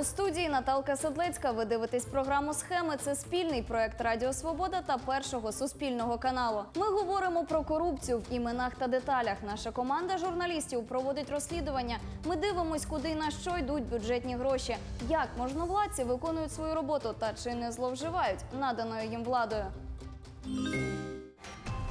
У студії Наталка Седлецька. Ви дивитесь програму Схеми. Це спільний проект Радіо Свобода та першого суспільного каналу. Ми говоримо про корупцію в іменах та деталях. Наша команда журналістів проводить розслідування. Ми дивимось, куди і на що йдуть бюджетні гроші, як можновладці виконують свою роботу та чи не зловживають наданою їм владою.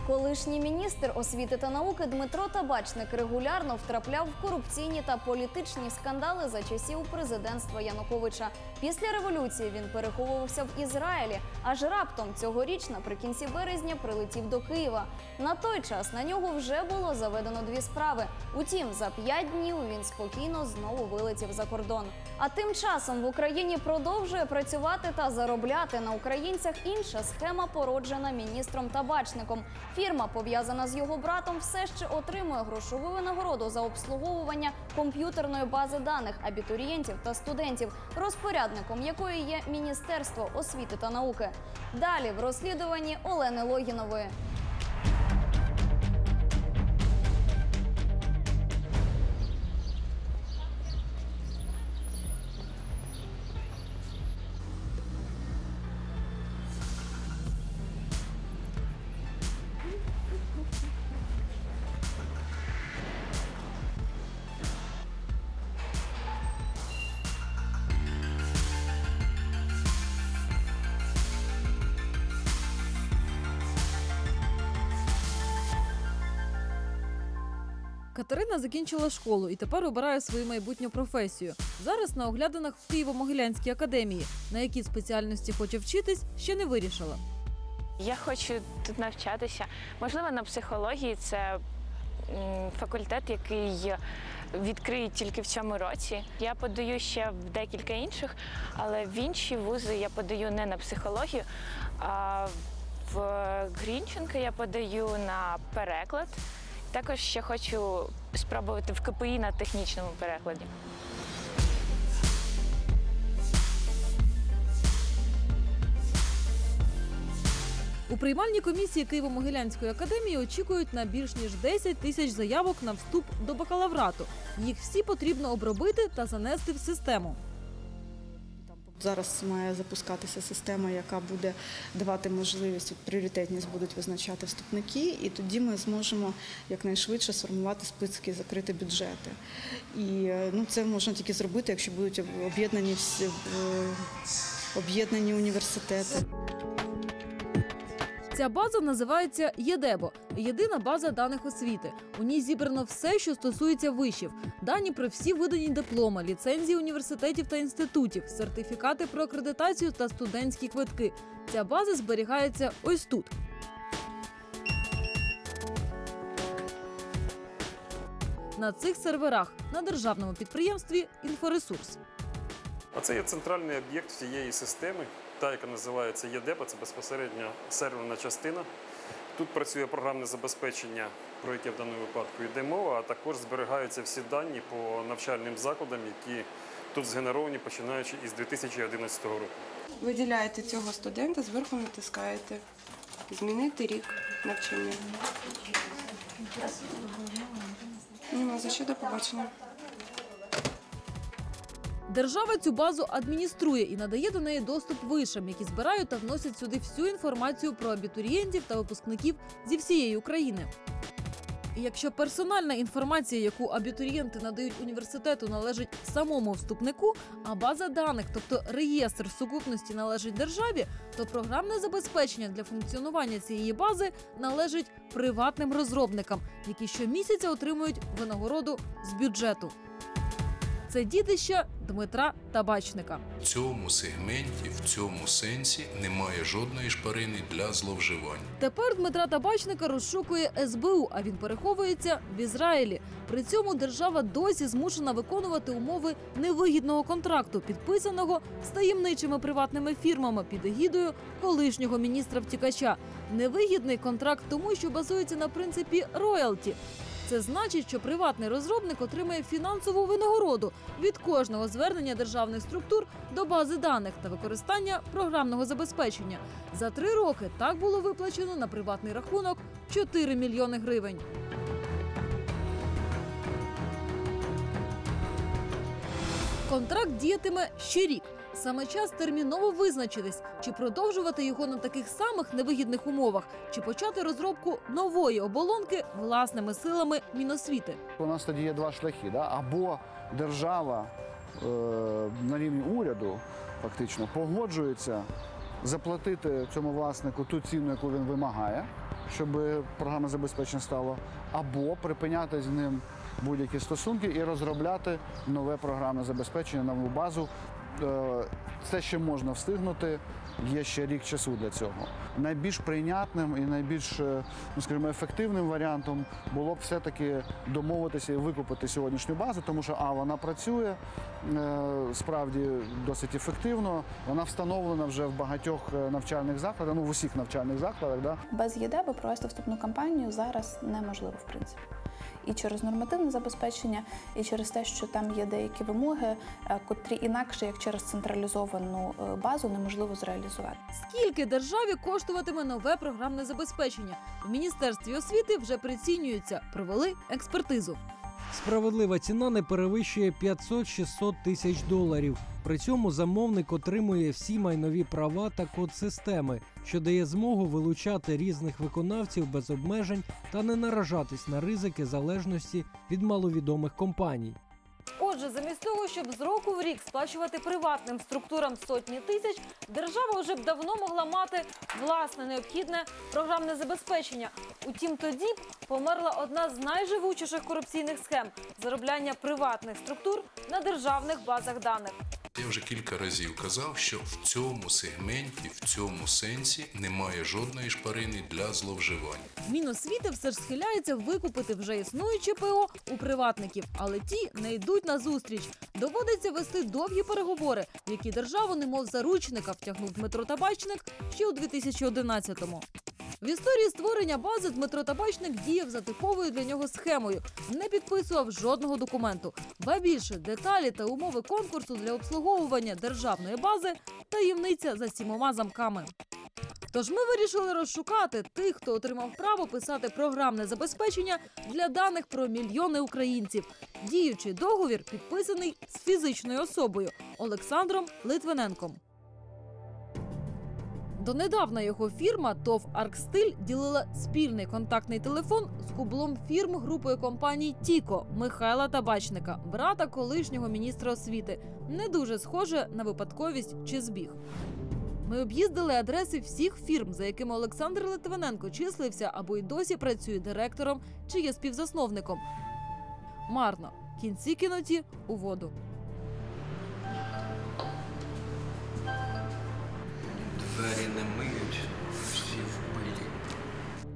Колишній міністр освіти та науки Дмитро Табачник регулярно втрапляв в корупційні та політичні скандали за часів президентства Януковича. Після революції він переховувався в Ізраїлі, аж раптом цьогоріч, наприкінці березня, прилетів до Києва. На той час на нього вже було заведено дві справи. Утім, за п'ять днів він спокійно знову вилетів за кордон. А тим часом в Україні продовжує працювати та заробляти на українцях інша схема, породжена міністром Табачником. Фірма, пов'язана з його братом, все ще отримує грошову винагороду за обслуговування комп'ютерної бази даних абітурієнтів та студентів, розпорядником якої є Міністерство освіти та науки. Далі в розслідуванні Олени Логінової. Катерина закінчила школу і тепер обирає свою майбутню професію. Зараз на оглядинах в Києво-Могилянській академії, на якій спеціальності хоче вчитись, ще не вирішила. Я хочу тут навчатися. Можливо, на психології це факультет, який відкриють тільки в цьому році. Я подаю ще в декілька інших, але в інші вузи я подаю не на психологію, а в Грінченка я подаю на переклад. Також ще хочу спробувати в КПІ на технічному перекладі. У приймальній комісії Києво-Могилянської академії очікують на більш ніж 10 тисяч заявок на вступ до бакалаврату. Їх всі потрібно обробити та занести в систему. Зараз має запускатися система, яка буде давати можливість пріоритетність будуть визначати вступники, і тоді ми зможемо якнайшвидше сформувати списки і закрити бюджети. І е, ну, це можна тільки зробити, якщо будуть об'єднані всі об'єднані університети. Ця база називається ЄДЕБО єдина база даних освіти. У ній зібрано все, що стосується вишів, дані про всі видані дипломи, ліцензії університетів та інститутів, сертифікати про акредитацію та студентські квитки. Ця база зберігається ось тут. На цих серверах на державному підприємстві Інфоресурс. А це є центральний об'єкт всієї системи, та, яка називається ЄДЕПА, це безпосередньо серверна частина. Тут працює програмне забезпечення, про яке в даному випадку йде мова, а також зберігаються всі дані по навчальним закладам, які тут згенеровані починаючи із 2011 року. Виділяєте цього студента, зверху натискаєте. Змінити рік навчання. Нема за що до побачення. Держава цю базу адмініструє і надає до неї доступ вишам, які збирають та вносять сюди всю інформацію про абітурієнтів та випускників зі всієї України. І якщо персональна інформація, яку абітурієнти надають університету, належить самому вступнику, а база даних, тобто реєстр сукупності належить державі, то програмне забезпечення для функціонування цієї бази належить приватним розробникам, які щомісяця отримують винагороду з бюджету. Це дідище Дмитра Табачника. В цьому сегменті, в цьому сенсі немає жодної шпарини для зловживань. Тепер Дмитра Табачника розшукує СБУ, а він переховується в Ізраїлі. При цьому держава досі змушена виконувати умови невигідного контракту, підписаного з таємничими приватними фірмами під егідою колишнього міністра втікача. Невигідний контракт тому, що базується на принципі роялті. Це значить, що приватний розробник отримає фінансову винагороду від кожного звернення державних структур до бази даних та використання програмного забезпечення. За три роки так було виплачено на приватний рахунок 4 мільйони гривень. Контракт діятиме ще рік. Саме час терміново визначитись, чи продовжувати його на таких самих невигідних умовах, чи почати розробку нової оболонки власними силами Міносвіти. У нас тоді є два шляхи. Да? Або держава е, на рівні уряду фактично погоджується заплатити цьому власнику ту ціну, яку він вимагає, щоб програма забезпечення стала, або припиняти з ним будь-які стосунки і розробляти нове програмне забезпечення, нову базу. Е, Це ще можна встигнути. Є ще рік часу для цього. Найбільш прийнятним і найбільш, е, ну скажімо, ефективним варіантом було б все-таки домовитися і викупити сьогоднішню базу, тому що а вона працює е, справді досить ефективно. Вона встановлена вже в багатьох навчальних закладах, ну в усіх навчальних закладах. Да? Без ЄДЕБ провести вступну кампанію зараз неможливо, в принципі. І через нормативне забезпечення, і через те, що там є деякі вимоги, е, котрі інакше, як через централізовану е, базу, неможливо зреалізувати. Скільки державі коштуватиме нове програмне забезпечення? В міністерстві освіти вже прицінюються, провели експертизу. Справедлива ціна не перевищує 500-600 тисяч доларів. При цьому замовник отримує всі майнові права та код системи, що дає змогу вилучати різних виконавців без обмежень та не наражатись на ризики залежності від маловідомих компаній. Отже, замість того, щоб з року в рік сплачувати приватним структурам сотні тисяч, держава вже б давно могла мати власне необхідне програмне забезпечення. Утім, тоді померла одна з найживучіших корупційних схем заробляння приватних структур на державних базах даних. Я вже кілька разів казав, що в цьому сегменті, в цьому сенсі немає жодної шпарини для зловживань. Міносвіти все ж схиляється викупити вже існуючі ПО у приватників, але ті не йдуть на зустріч. Доводиться вести довгі переговори, в які державу немов заручника втягнув Дмитро Табачник ще у 2011-му. В історії створення бази Дмитро Табачник діяв за типовою для нього схемою, не підписував жодного документу. Ба більше деталі та умови конкурсу для обслуговування державної бази таємниця за сімома замками. Тож ми вирішили розшукати тих, хто отримав право писати програмне забезпечення для даних про мільйони українців. Діючий договір підписаний з фізичною особою Олександром Литвиненком. Донедавна його фірма ТОВ Аркстиль ділила спільний контактний телефон з кублом фірм групою компаній Тіко Михайла Табачника, брата колишнього міністра освіти. Не дуже схоже на випадковість чи збіг. Ми об'їздили адреси всіх фірм, за якими Олександр Литвиненко числився або й досі працює директором чи є співзасновником. Марно. Кінці кинуті у воду. Двері не миють.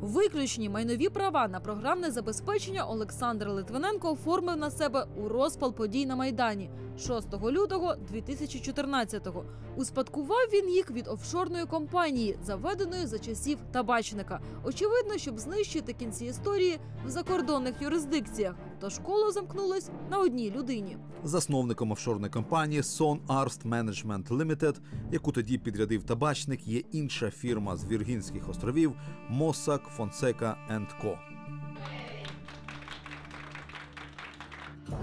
Виключні майнові права на програмне забезпечення Олександр Литвиненко оформив на себе у розпал подій на Майдані 6 лютого 2014-го. Успадкував він їх від офшорної компанії, заведеної за часів табачника. Очевидно, щоб знищити кінці історії в закордонних юрисдикціях. Тож коло замкнулось на одній людині. Засновником офшорної компанії Son Arst Management Limited, яку тоді підрядив табачник, є інша фірма з Віргінських островів Mossack Fonseca Co.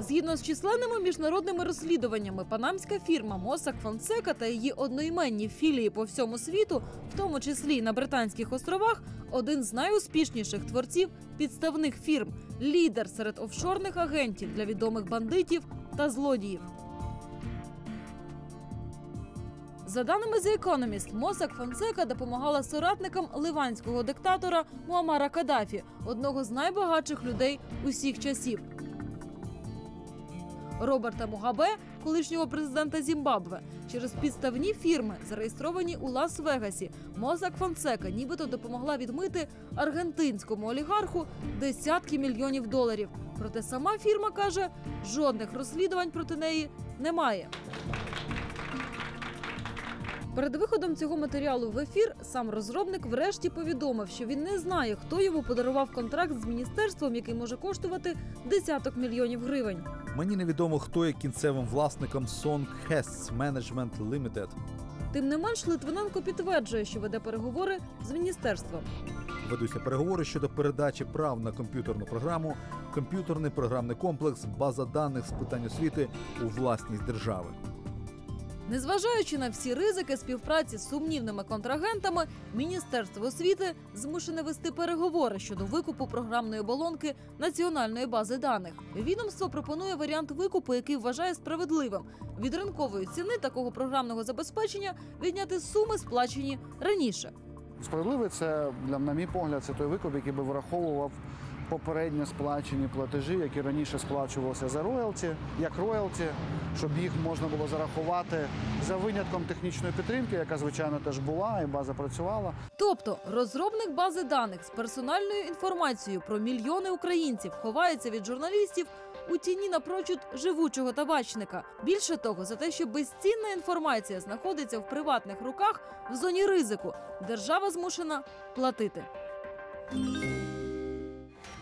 Згідно з численними міжнародними розслідуваннями, панамська фірма Mossack Fonseca та її одноіменні філії по всьому світу, в тому числі й на Британських островах, один з найуспішніших творців підставних фірм, лідер серед офшорних агентів для відомих бандитів та злодіїв. За даними The Economist, Mossack Fonseca допомагала соратникам ливанського диктатора Муамара Каддафі, одного з найбагатших людей усіх часів. Роберта Мугабе, колишнього президента Зімбабве, через підставні фірми, зареєстровані у Лас-Вегасі, Мозак Фонсека нібито допомогла відмити аргентинському олігарху десятки мільйонів доларів. Проте сама фірма каже, жодних розслідувань проти неї немає. Перед виходом цього матеріалу в ефір сам розробник врешті повідомив, що він не знає, хто йому подарував контракт з міністерством, який може коштувати десяток мільйонів гривень. Мені невідомо, хто є кінцевим власником Song Hests Management Limited. Тим не менш, Литвиненко підтверджує, що веде переговори з міністерством. Ведуться переговори щодо передачі прав на комп'ютерну програму, комп'ютерний програмний комплекс, база даних з питань освіти у власність держави. Незважаючи на всі ризики співпраці з сумнівними контрагентами, Міністерство освіти змушене вести переговори щодо викупу програмної оболонки національної бази даних. Відомство пропонує варіант викупу, який вважає справедливим. Від ринкової ціни такого програмного забезпечення відняти суми, сплачені раніше. Справедливий це, на мій погляд, це той викуп, який би враховував попередньо сплачені платежі, які раніше сплачувалися за роялті, як роялті, щоб їх можна було зарахувати за винятком технічної підтримки, яка звичайно теж була, і база працювала. Тобто розробник бази даних з персональною інформацією про мільйони українців ховається від журналістів у тіні напрочуд живучого табачника. Більше того, за те, що безцінна інформація знаходиться в приватних руках в зоні ризику, держава змушена платити.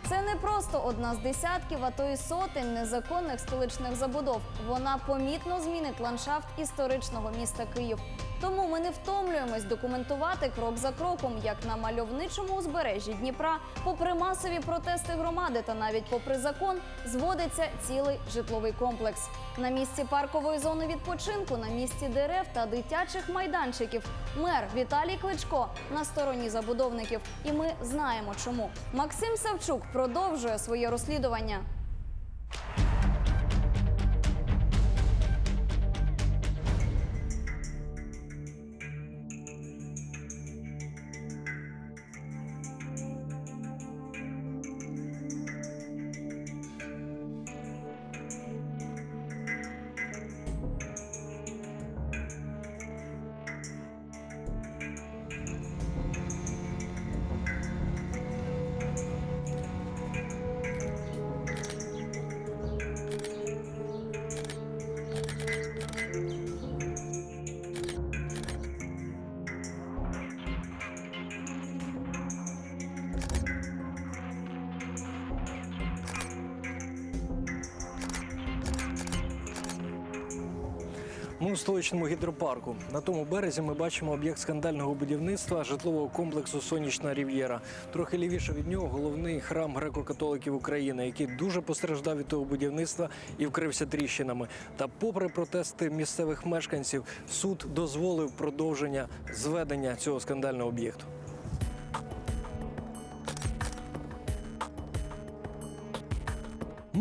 Це не просто одна з десятків, а то й сотень незаконних столичних забудов. Вона помітно змінить ландшафт історичного міста Київ. Тому ми не втомлюємось документувати крок за кроком, як на мальовничому узбережжі Дніпра, попри масові протести громади та навіть попри закон, зводиться цілий житловий комплекс. На місці паркової зони відпочинку, на місці дерев та дитячих майданчиків. Мер Віталій Кличко на стороні забудовників. І ми знаємо чому. Максим Савчук продовжує своє розслідування. У столичному гідропарку. На тому березі ми бачимо об'єкт скандального будівництва житлового комплексу Сонячна Рів'єра. Трохи лівіше від нього головний храм греко-католиків України, який дуже постраждав від того будівництва і вкрився тріщинами. Та, попри протести місцевих мешканців, суд дозволив продовження зведення цього скандального об'єкту.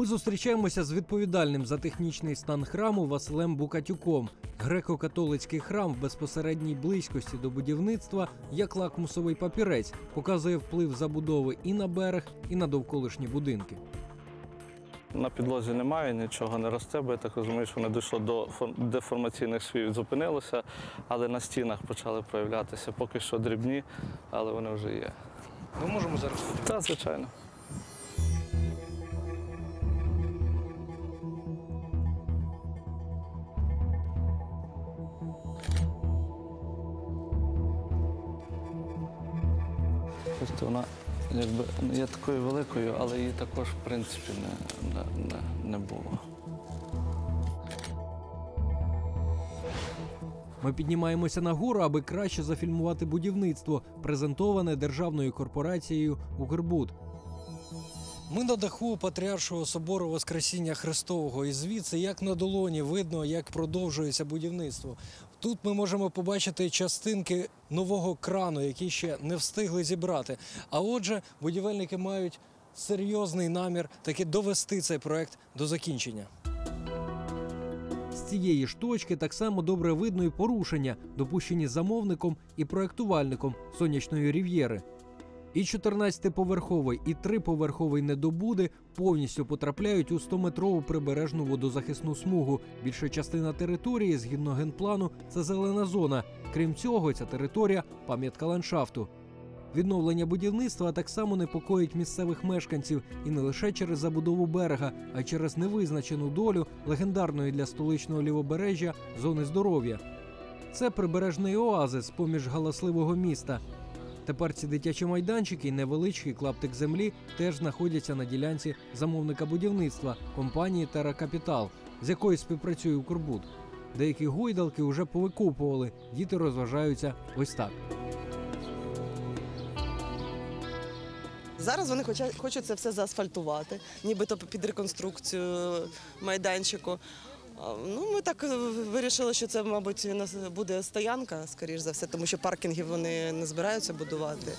Ми зустрічаємося з відповідальним за технічний стан храму Василем Букатюком. Греко-католицький храм в безпосередній близькості до будівництва, як лакмусовий папірець, показує вплив забудови і на берег, і на довколишні будинки. На підлозі немає, нічого не росте, бо я так розумію, що не дійшло до фор- деформаційних свів, зупинилося, але на стінах почали появлятися поки що дрібні, але вони вже є. Ми можемо зараз Так, звичайно. Тобто вона якби не є такою великою, але її також, в принципі, не, не, не було. Ми піднімаємося на гору, аби краще зафільмувати будівництво, презентоване державною корпорацією Укрбуд. Ми на даху Патріаршого собору Воскресіння Христового, і звідси, як на долоні, видно, як продовжується будівництво. Тут ми можемо побачити частинки нового крану, які ще не встигли зібрати. А отже, будівельники мають серйозний намір таки довести цей проект до закінчення. З цієї ж точки так само добре видно і порушення, допущені замовником і проектувальником сонячної рів'єри. І 14-поверховий, і 3-поверховий недобуди повністю потрапляють у 100-метрову прибережну водозахисну смугу. Більша частина території, згідно генплану, це зелена зона. Крім цього, ця територія пам'ятка ландшафту. Відновлення будівництва так само непокоїть місцевих мешканців і не лише через забудову берега, а й через невизначену долю легендарної для столичного лівобережжя зони здоров'я. Це прибережний оазис поміж галасливого міста. Тепер ці дитячі майданчики і невеличкий клаптик землі теж знаходяться на ділянці замовника будівництва компанії Терра Капітал, з якою співпрацює Укрбуд. Деякі гойдалки вже повикопували, діти розважаються ось так. Зараз вони хочуть це все заасфальтувати, нібито під реконструкцію майданчику. Ну, ми так е, вирішили, що це, мабуть, буде стоянка, скоріш за все, тому що паркінгів вони не збираються будувати.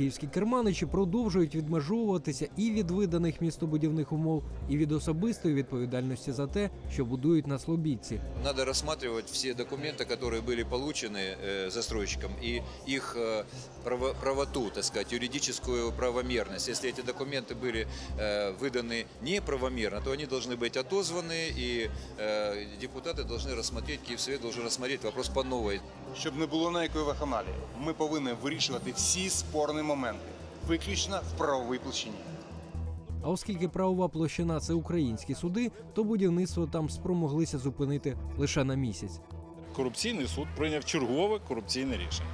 Київські керманичі продовжують відмежовуватися і від виданих містобудівних умов, і від особистої відповідальності за те, що будують на Слобідці. Надо рассматривать все документы, которые были получены э, застройщиком, и их э, право- правоту, так сказать, юридическую правомерность. Если эти документы были э, выданы неправомерно, то они должны быть отозваны, и э, депутаты должны рассмотреть, Киевсовет должен рассмотреть вопрос по новой. Щоб не було ніякої вакханалії, ми повинні вирішувати всі спорні моменти, виключно в правовій площині. А оскільки правова площина це українські суди, то будівництво там спромоглися зупинити лише на місяць. корупційний суд прийняв чергове корупційне рішення.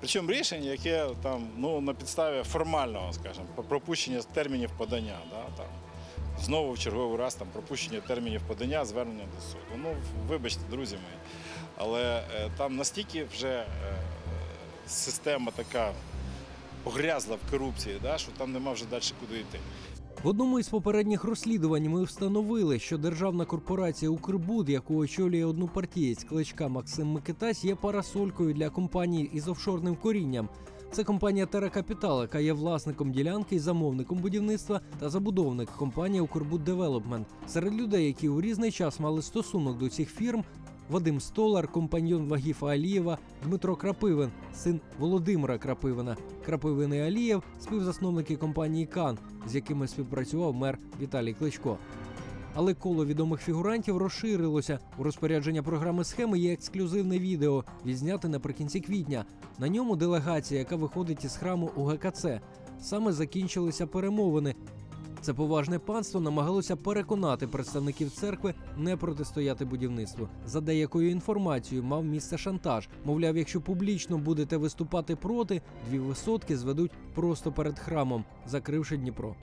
Причому рішення, яке там ну на підставі формального, скажімо, пропущення термінів подання. Да, там. Знову в черговий раз там пропущення термінів подання, звернення до суду. Ну, вибачте, друзі мої. Але е, там настільки вже е, система така погрязла в корупції, да, що там нема вже далі куди йти. В одному із попередніх розслідувань ми встановили, що державна корпорація Укрбуд, яку очолює однопартієць кличка Максим Микитась, є парасолькою для компанії із офшорним корінням. Це компанія Теракапітал, яка є власником ділянки і замовником будівництва та забудовник компанія Укрбуд Девелопмент. Серед людей, які у різний час мали стосунок до цих фірм. Вадим Столар, компаньйон Вагіфа Алієва, Дмитро Крапивин, син Володимира Крапивина, Крапивин і Алієв, співзасновники компанії Кан, з якими співпрацював мер Віталій Кличко. Але коло відомих фігурантів розширилося. У розпорядження програми схеми є ексклюзивне відео, відзняте наприкінці квітня. На ньому делегація, яка виходить із храму УГКЦ. Саме закінчилися перемовини. Це поважне панство намагалося переконати представників церкви не протистояти будівництву. За деякою інформацією мав місце шантаж. Мовляв, якщо публічно будете виступати проти, дві висотки зведуть просто перед храмом, закривши Дніпро.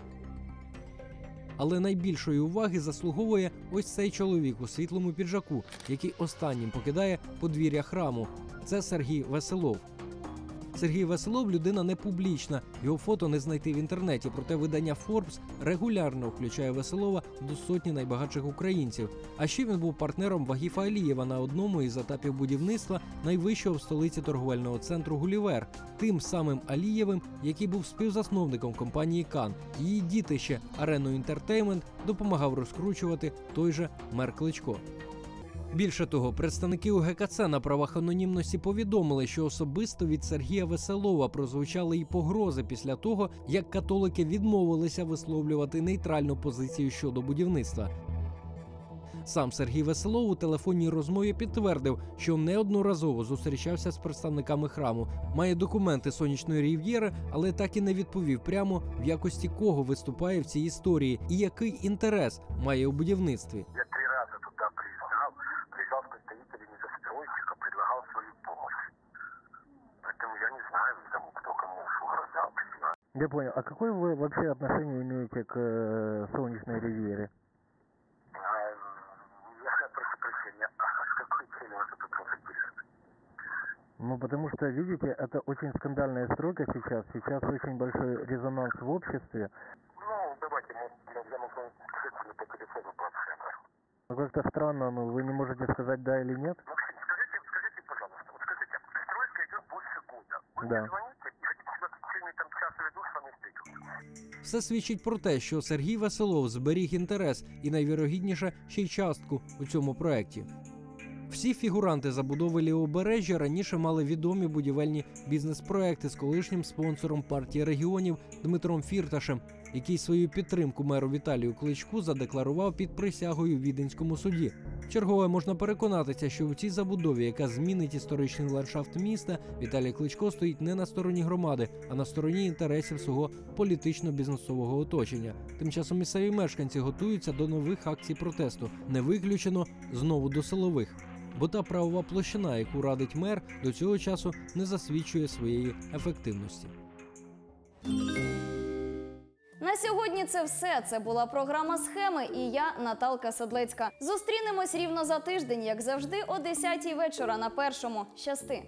Але найбільшої уваги заслуговує ось цей чоловік у світлому піджаку, який останнім покидає подвір'я храму. Це Сергій Веселов. Сергій Веселов людина не публічна. Його фото не знайти в інтернеті. Проте видання Forbes регулярно включає Веселова до сотні найбагатших українців. А ще він був партнером Вагіфа Алієва на одному із етапів будівництва найвищого в столиці торговельного центру Гулівер, тим самим Алієвим, який був співзасновником компанії Кан. Її дітище Арену Інтертеймент допомагав розкручувати той же мер Кличко. Більше того, представники УГКЦ на правах анонімності повідомили, що особисто від Сергія Веселова прозвучали і погрози після того, як католики відмовилися висловлювати нейтральну позицію щодо будівництва. Сам Сергій Веселов у телефонній розмові підтвердив, що неодноразово зустрічався з представниками храму, має документи сонячної рів'єри, але так і не відповів прямо в якості кого виступає в цій історії і який інтерес має у будівництві. Я Я понял. А какое вы вообще отношение имеете к э, солнечной ривьере? А, я прошу прощения, а с какой целью вы тут записаны? Ну, потому что, видите, это очень скандальная стройка сейчас. Сейчас очень большой резонанс в обществе. Ну, давайте, мы, я могу с этими по телефону пообщаться. Ну, как-то странно, ну, вы не можете сказать да или нет? Максим, скажите, скажите, пожалуйста, вот скажите, стройка идет больше года. Вы Да. мне Все свідчить про те, що Сергій Веселов зберіг інтерес і найвірогідніше ще й частку у цьому проєкті. Всі фігуранти забудови лівобережжя раніше мали відомі будівельні бізнес-проекти з колишнім спонсором партії регіонів Дмитром Фірташем, який свою підтримку меру Віталію Кличку задекларував під присягою в Віденському суді. Чергове можна переконатися, що у цій забудові, яка змінить історичний ландшафт міста, Віталій Кличко стоїть не на стороні громади, а на стороні інтересів свого політично-бізнесового оточення. Тим часом місцеві мешканці готуються до нових акцій протесту, не виключено знову до силових. Бо та правова площина, яку радить мер, до цього часу не засвідчує своєї ефективності. На сьогодні це все. Це була програма Схеми і я, Наталка Садлецька. Зустрінемось рівно за тиждень, як завжди, о 10 вечора на першому. Щасти!